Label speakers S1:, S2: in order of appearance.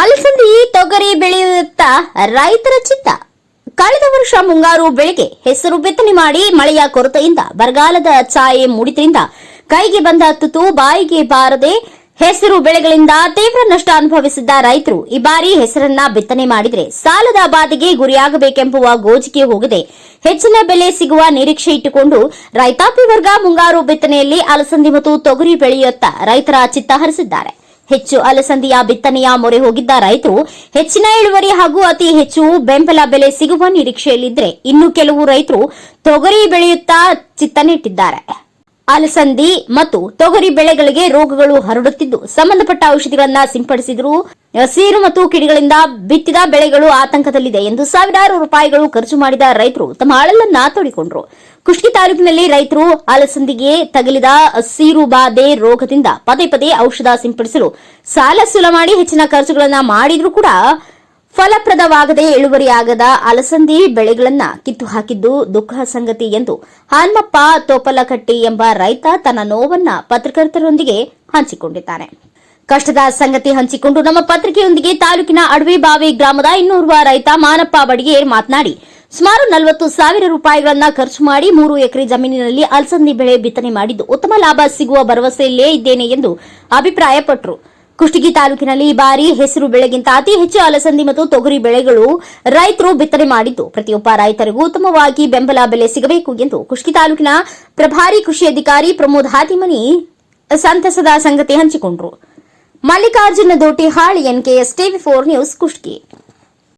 S1: ಅಲಸಂದಿ ತೊಗರಿ ಬೆಳೆಯುತ್ತ ರೈತರ ಚಿತ್ತ. ಕಳೆದ ವರ್ಷ ಮುಂಗಾರು ಬೆಳೆಗೆ ಹೆಸರು ಬಿತ್ತನೆ ಮಾಡಿ ಮಳೆಯ ಕೊರತೆಯಿಂದ ಬರಗಾಲದ ಛಾಯೆ ಮೂಡಿದ್ರಿಂದ ಕೈಗೆ ಬಂದ ತುತು ಬಾಯಿಗೆ ಬಾರದೆ ಹೆಸರು ಬೆಳೆಗಳಿಂದ ತೀವ್ರ ನಷ್ಟ ಅನುಭವಿಸಿದ್ದ ರೈತರು ಈ ಬಾರಿ ಹೆಸರನ್ನ ಬಿತ್ತನೆ ಮಾಡಿದರೆ ಸಾಲದ ಬಾಧೆಗೆ ಗುರಿಯಾಗಬೇಕೆಂಬುವ ಗೋಜಿಗೆ ಹೋಗದೆ. ಹೆಚ್ಚಿನ ಬೆಲೆ ಸಿಗುವ ನಿರೀಕ್ಷೆ ಇಟ್ಟುಕೊಂಡು ರೈತಾಪಿ ವರ್ಗ ಮುಂಗಾರು ಬಿತ್ತನೆಯಲ್ಲಿ ಅಲಸಂದಿ ಮತ್ತು ತೊಗರಿ ಬೆಳೆಯುತ್ತ ರೈತರ ಚಿತ್ತ ಹರಿಸಿದ್ದಾರೆ. ಹೆಚ್ಚು ಅಲಸಂದಿಯ ಬಿತ್ತನೆಯ ಮೊರೆ ಹೋಗಿದ್ದ ರೈತರು ಹೆಚ್ಚಿನ ಇಳುವರಿ ಹಾಗೂ ಅತಿ ಹೆಚ್ಚು ಬೆಂಬಲ ಬೆಲೆ ಸಿಗುವ ನಿರೀಕ್ಷೆಯಲ್ಲಿದ್ದರೆ ಇನ್ನು ಕೆಲವು ರೈತರು ತೊಗರಿ ಬೆಳೆಯುತ್ತಾ ಚಿತ್ತ ನೆಟ್ಟಿದ್ದಾರೆ ಅಲಸಂದಿ ಮತ್ತು ತೊಗರಿ ಬೆಳೆಗಳಿಗೆ ರೋಗಗಳು ಹರಡುತ್ತಿದ್ದು, ಸಂಬಂಧಪಟ್ಟ ಔಷಧಿಗಳನ್ನ ಸಿಂಪಡಿಸಿದ್ರು. ಸೀರು ಮತ್ತು ಕಿಡಿಗಳಿಂದ ಬಿತ್ತಿದ ಬೆಳೆಗಳು ಆತಂಕದಲ್ಲಿದೆ ಎಂದು ಸಾವಿರಾರು ರೂಪಾಯಿಗಳು ಖರ್ಚು ಮಾಡಿದ ರೈತರು ತಮ್ಮ ಅಳಲನ್ನ ತೋಡಿಕೊಂಡ್ರು. ಕುಷ್ಟಗಿ ತಾಲೂಕಿನಲ್ಲಿ ರೈತರು ಅಲಸಂದಿಗೆ ತಗಲಿದ ಸೀರು ಬಾಧೆ ರೋಗದಿಂದ ಪದೇ ಪದೇ ಔಷಧ ಸಿಂಪಡಿಸಲು ಸಾಲ ಸುಲ ಮಾಡಿ ಹೆಚ್ಚಿನ ಖರ್ಚುಗಳನ್ನ ಮಾಡಿದ್ರೂ ಕೂಡ ಫಲಪ್ರದವಾಗದೆ ಇಳುವರಿಯಾಗದ ಅಲಸಂದಿ ಬೆಳೆಗಳನ್ನ ಕಿತ್ತು ಹಾಕಿದ್ದು ದುಃಖ ಸಂಗತಿ ಎಂದು ಹನುಮಪ್ಪ ತೋಪಲಕಟ್ಟಿ ಎಂಬ ರೈತ ತನ್ನ ನೋವನ್ನ ಪತ್ರಕರ್ತರೊಂದಿಗೆ ಹಂಚಿಕೊಂಡಿದ್ದಾನೆ. ಕಷ್ಟದ ಸಂಗತಿ ಹಂಚಿಕೊಂಡು ನಮ್ಮ ಪತ್ರಿಕೆಯೊಂದಿಗೆ ತಾಲೂಕಿನ ಅಡವಿಬಾವಿ ಗ್ರಾಮದ ಇನ್ನೋರ್ವ ರೈತ ಮಾನಪ್ಪ ಬಡಿಗೇರ್ ಮಾತನಾಡಿ, ಸುಮಾರು ನಲವತ್ತು ಸಾವಿರ ರೂಪಾಯಿಗಳನ್ನ ಖರ್ಚು ಮಾಡಿ ಮೂರು ಎಕರೆ ಜಮೀನಿನಲ್ಲಿ ಅಲಸಂದಿ ಬೆಳೆ ಬಿತ್ತನೆ ಮಾಡಿದ್ದು ಉತ್ತಮ ಲಾಭ ಸಿಗುವ ಭರವಸೆಯಲ್ಲೇ ಇದ್ದೇನೆ ಎಂದು ಅಭಿಪ್ರಾಯಪಟ್ಟರು. ಕುಷ್ಟಗಿ ತಾಲೂಕಿನಲ್ಲಿ ಈ ಬಾರಿ ಹೆಸರು ಬೆಳೆಗಿಂತ ಅತಿ ಹೆಚ್ಚು ಅಲಸಂದಿ ಮತ್ತು ತೊಗರಿ ಬೆಳೆಗಳು ರೈತರು ಬಿತ್ತನೆ ಮಾಡಿದ್ದು. ಪ್ರತಿಯೊಬ್ಬ ರೈತರಿಗೂ ಉತ್ತಮವಾಗಿ ಬೆಂಬಲ ಬೆಲೆ ಸಿಗಬೇಕು ಎಂದು ಕುಷ್ಟಗಿ ತಾಲೂಕಿನ ಪ್ರಭಾರಿ ಕೃಷಿ ಅಧಿಕಾರಿ ಪ್ರಮೋದ್ ಹಾತಿಮನಿ ಸಂತಸದ ಸಂಗತಿ ಹಂಚಿಕೊಂಡರು. Mallikarjuna Dotihal NKS TV four news Kushtagi.